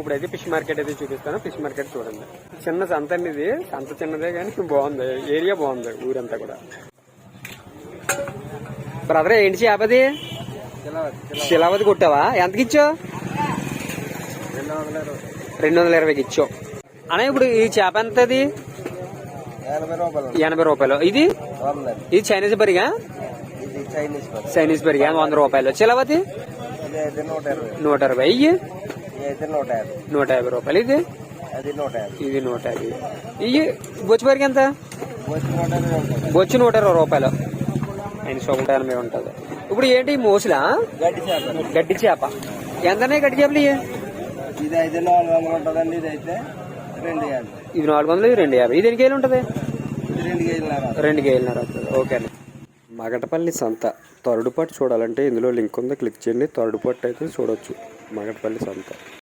ఇప్పుడైతే fish market అయితే చూపిస్తాను. ఫిష్ మార్కెట్ చూడండి. చిన్న సంత అండి ఇది. సంత చిన్నదే కానీ బాగుంది. ఏరియా బాగుంది ఊరంతా కూడా. బ్రదర్ ఏంటి చేప అది శిలావతి కొట్టావా? ఎంతకి ఇచ్చావు? రెండు వందల ఇరవైకి ఇచ్చావు. అన్న ఇప్పుడు ఈ చేప ఎంతది? ఎనభై రూపాయలు ఇది? ఇది చైనీస్ బరిగా ఇది చైనీస్ బరిగా వంద రూపాయలు. చిలవతి అయితే నూట ఇరవై. నూట యాభై నూట యాభై రూపాయలు. ఇది? అది నూట యాభై ఇది నూట యాభై ఇయ్యి బొచ్చు బరికి ఎంత బొచ్చు నూట ఇరవై రూపాయలు. ఆయన నూట ఎనభై ఉంటుంది. ఇప్పుడు ఏంటి మోసులా? గడ్డి చేప. ఎంతనే గడ్డి చేపలు ఇది అయితే నాలుగు వందలు ఉంటుందండి ఇది అయితే రెండు యాభై. ఇది నాలుగు వందలు ఇది రెండు యాభై. ఇది ఎన్ని కేజీలు ఉంటుంది? రెండు కేజీలు రెండు వస్తుంది. ఓకే అండి. మగటపల్లి సంత. తొరడుపాటు చూడాలంటే ఇందులో లింక్ ఉంది. క్లిక్ చేయండి. తొరడుపాటు అయితే చూడొచ్చు. మగటపల్లి సంత.